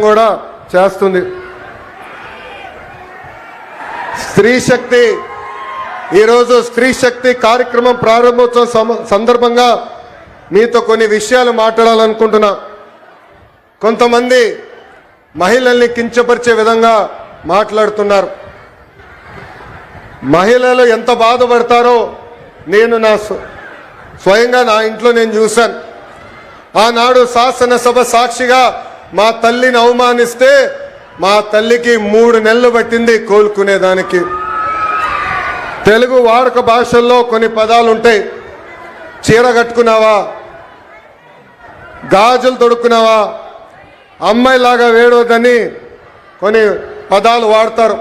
కూడా చేస్తుంది. స్త్రీ శక్తి ఈరోజు స్త్రీ శక్తి కార్యక్రమం ప్రారంభోత్సవం సందర్భంగా మీతో కొన్ని విషయాలు మాట్లాడాలనుకుంటున్నా. కొంతమంది మహిళల్ని కించపరిచే విధంగా మాట్లాడుతున్నారు. మహిళలు ఎంత బాధపడతారో నేను నా స్వయంగా నా ఇంట్లో నేను చూశాను. ఆనాడు శాసనసభ సాక్షిగా మా తల్లిని అవమానిస్తే మా తల్లికి మూడు నెలలు పట్టింది కోలుకునేదానికి. తెలుగు వాడుక భాషల్లో కొన్ని పదాలు ఉంటాయి చీర కట్టుకున్నావా? గాజులు తొడుక్కున్నావా? అమ్మాయిలాగా వేడవద్దని కొన్ని పదాలు వాడతారు.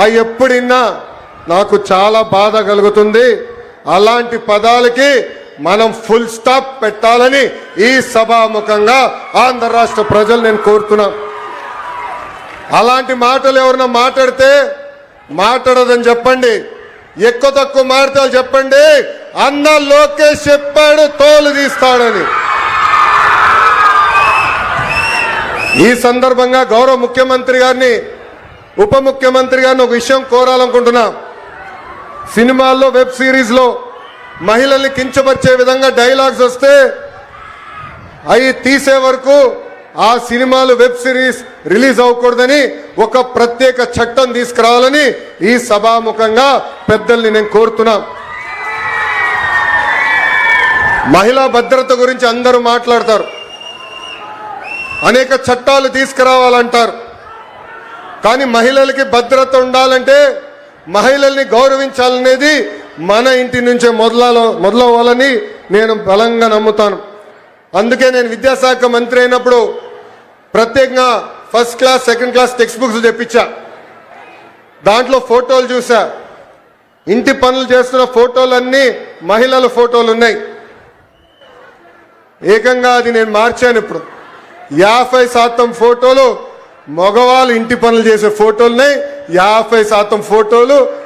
అవి ఎప్పుడిన్నా నాకు చాలా బాధ కలుగుతుంది. అలాంటి పదాలకి మనం ఫుల్ స్టాప్ పెట్టాలని ఈ సభాముఖంగా ఆంధ్ర రాష్ట్ర ప్రజలు నేను కోరుతున్నా. అలాంటి మాటలు ఎవరన్నా మాట్లాడితే మాట్లాడదని చెప్పండి. ఎక్కువ తక్కువ మాట్లాడాలి చెప్పండి. అన్న లోకేష్ చెప్పాడు తోలు తీస్తాడని. ఈ సందర్భంగా గౌరవ ముఖ్యమంత్రి గారిని ఉప ముఖ్యమంత్రి గారిని ఒక విషయం కోరాలనుకుంటున్నా. సినిమాల్లో వెబ్ సిరీస్లో మహిళల్ని కించపరిచే విధంగా డైలాగ్స్ వస్తే అవి తీసే వరకు ఆ సినిమాలు వెబ్ సిరీస్ రిలీజ్ అవ్వకూడదని ఒక ప్రత్యేక చట్టం తీసుకురావాలని ఈ సభాముఖంగా పెద్దల్ని నేను కోరుతున్నా. మహిళా భద్రత గురించి అందరూ మాట్లాడతారు. అనేక చట్టాలు తీసుకురావాలంటారు. కానీ మహిళలకి భద్రత ఉండాలంటే మహిళల్ని గౌరవించాలనేది మన ఇంటి నుంచే మొదలాలో మొదలవ్వాలని నేను బలంగా నమ్ముతాను. అందుకే నేను విద్యాశాఖ మంత్రి అయినప్పుడు ప్రత్యేకంగా first class second class text books తెప్పించా. దాంట్లో ఫోటోలు చూసా. ఇంటి పనులు చేస్తున్న ఫోటోలన్నీ మహిళల ఫోటోలు ఉన్నాయి. ఏకంగా అది నేను మార్చాను ఇప్పుడు. యాభై శాతం ఫోటోలు మగవాళ్ళు ఇంటి పనులు చేసే ఫోటోలున్నాయి యాభై శాతం ఫోటోలు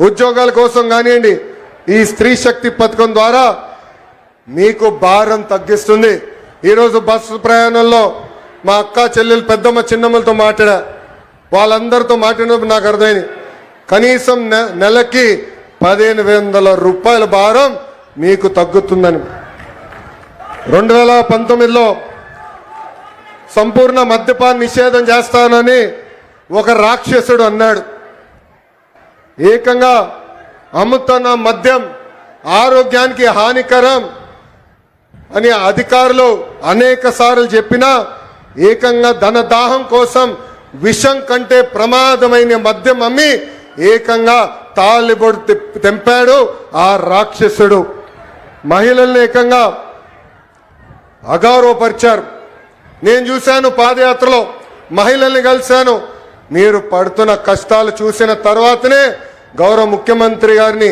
ఉద్యోగాల కోసం కానివ్వండి ఈ స్త్రీ శక్తి పథకం ద్వారా మీకు భారం తగ్గిస్తుంది. ఈరోజు బస్సు ప్రయాణంలో మా అక్క చెల్లెలు పెద్దమ్మ చిన్నమ్మలతో మాట్లాడా వాళ్ళందరితో మాట్లాడినప్పుడు నాకు అర్థమైంది. కనీసం నె- నెలకి పదిహేను వందల రూపాయల భారం మీకు తగ్గుతుందని. రెండు వేల పంతొమ్మిదిలో సంపూర్ణ మద్యపాన నిషేధం చేస్తానని ఒక రాక్షసుడు అన్నాడు. ఏకంగా అమ్ముతున్న మద్యం ఆరోగ్యానికి హానికరం అని అధికారులు అనేక సార్లు చెప్పినా ఏకంగా ధన దాహం కోసం విషం కంటే ప్రమాదమైన మద్యం అమ్మి ఏకంగా తాలిబొడు తెంపాడు ఆ రాక్షసుడు. మహిళల్ని ఏకంగా అగౌరవపరిచారు నేను చూశాను పాదయాత్రలో మహిళల్ని కలిశాను. మీరు పడుతున్న కష్టాలు చూసిన తర్వాతనే గౌరవ ముఖ్యమంత్రి గారిని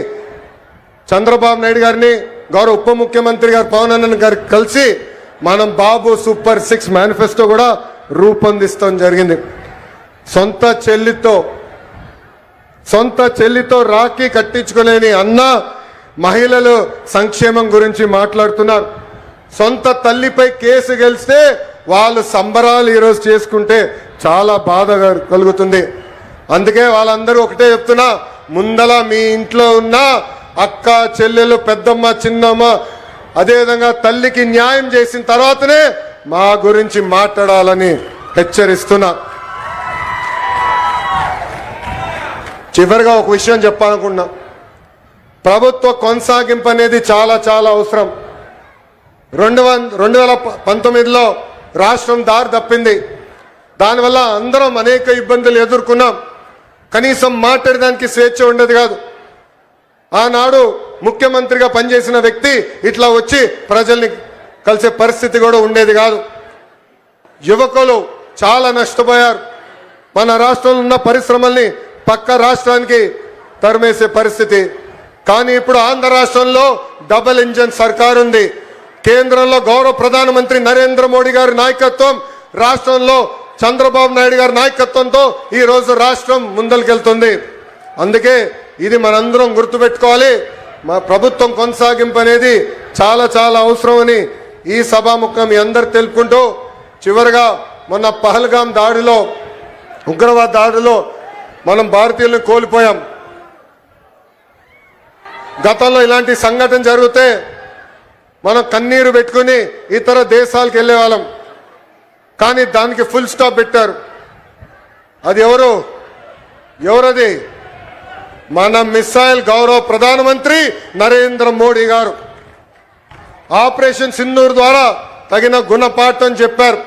చంద్రబాబు నాయుడు గారిని గౌరవ ఉప ముఖ్యమంత్రి గారు పవన్ అన్న గారు కలిసి మనం బాబు సూపర్ సిక్స్ మేనిఫెస్టో కూడా రూపొందిస్తాం జరిగింది. సొంత చెల్లితో సొంత చెల్లితో రాఖీ కట్టించుకోలేని అన్న మహిళలు సంక్షేమం గురించి మాట్లాడుతున్నారు. సొంత తల్లిపై కేసు గెలిస్తే వాళ్ళు సంబరాలు ఈరోజు చేసుకుంటే చాలా బాధ కలుగుతుంది. అందుకే వాళ్ళందరూ ఒకటే చెప్తున్నా ముందల మీ ఇంట్లో ఉన్న అక్క చెల్లెలు పెద్దమ్మ చిన్నమ్మ అదేవిధంగా తల్లికి న్యాయం చేసిన తర్వాతనే మా గురించి మాట్లాడాలని హెచ్చరిస్తున్నా. చివరిగా ఒక విషయం చెప్పాలనుకున్నా. ప్రభుత్వ కొనసాగింపు అనేది చాలా చాలా అవసరం. రెండు వం రెండు వేల పంతొమ్మిదిలో రాష్ట్రం దారి తప్పింది. దానివల్ల అందరం అనేక ఇబ్బందులు ఎదుర్కొన్నాం. కనీసం మాట్లాడడానికి స్వేచ్ఛ ఉండదు కాదు. ఆనాడు ముఖ్యమంత్రిగా పనిచేసిన వ్యక్తి ఇట్లా వచ్చి ప్రజల్ని కలిసే పరిస్థితి కూడా ఉండేది కాదు. యువకులు చాలా నష్టపోయారు. మన రాష్ట్రంలో ఉన్న పరిశ్రమల్ని పక్క రాష్ట్రానికి తరిమేసే పరిస్థితి. కానీ ఇప్పుడు ఆంధ్ర రాష్ట్రంలో డబల్ ఇంజన్ సర్కార్ ఉంది. కేంద్రంలో గౌరవ ప్రధానమంత్రి నరేంద్ర మోడీ గారి నాయకత్వం రాష్ట్రంలో చంద్రబాబు నాయుడు గారి నాయకత్వంతో ఈ రోజు రాష్ట్రం ముందరికెళ్తుంది. అందుకే ఇది మనందరం గుర్తుపెట్టుకోవాలి. మా ప్రభుత్వం కొనసాగింపు అనేది చాలా చాలా అవసరమని ఈ సభాముఖం మీ అందరు తెలుపుకుంటూ చివరిగా మొన్న పహల్గాం దాడిలో ఉగ్రవాద దాడిలో మనం భారతీయులను కోల్పోయాం. గతంలో ఇలాంటి సంఘటన జరిగితే మనం కన్నీరు పెట్టుకుని ఇతర దేశాలకు వెళ్ళే వాళ్ళం కానీ దానికి ఫుల్ స్టాప్ పెట్టారు. అది ఎవరు? ఎవరది? మన మిస్సైల్ గౌరవ ప్రధానమంత్రి నరేంద్ర మోడీ గారు. ఆపరేషన్ సింధూర్ ద్వారా తగిన గుణపాఠం చెప్పారు.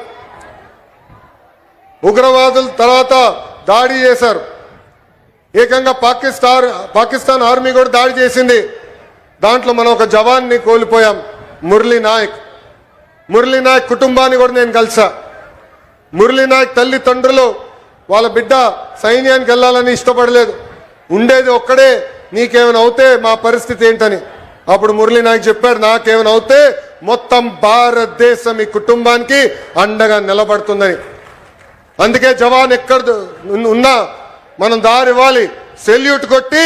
ఉగ్రవాదుల తర్వాత దాడి చేశారు. ఏకంగా పాకిస్తాన్ పాకిస్తాన్ ఆర్మీ కూడా దాడి చేసింది. దాంట్లో మనం ఒక జవాన్ని కోల్పోయాం మురళీ నాయక్. మురళీ నాయక్ కుటుంబాన్ని కూడా నేను కలిసా. మురళీనాయక్ తల్లిదండ్రులు వాళ్ళ బిడ్డ సైన్యానికి వెళ్ళాలని ఇష్టపడలేదు. ఉండేది ఒక్కడే నీకేమైనా అవుతే మా పరిస్థితి ఏంటని. అప్పుడు మురళీనాయక్ చెప్పారు నాకేమైనా అవుతే మొత్తం భారతదేశం ఈ కుటుంబానికి అండగా నిలబడుతుందని. అందుకే జవాన్ ఎక్కడ ఉన్- ఉన్నా మనం దారి ఇవ్వాలి సెల్యూట్ కొట్టి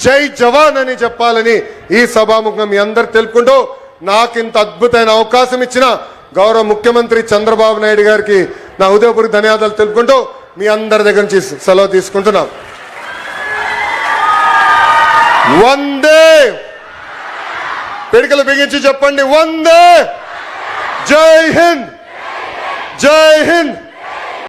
జై జవాన్ అని చెప్పాలని ఈ సభాముఖం మీ అందరు తెలుపుకుంటూ నాకు ఇంత అద్భుతమైన అవకాశం ఇచ్చిన గౌరవ ముఖ్యమంత్రి చంద్రబాబు నాయుడు గారికి నా ఉదయపూర్వక ధన్యవాదాలు తెలుపుకుంటూ మీ అందరి దగ్గర నుంచి సెలవు తీసుకుంటున్నాం. వందే! పిడికలు బిగించి చెప్పండి. వందే! జై హింద్! జై హింద్!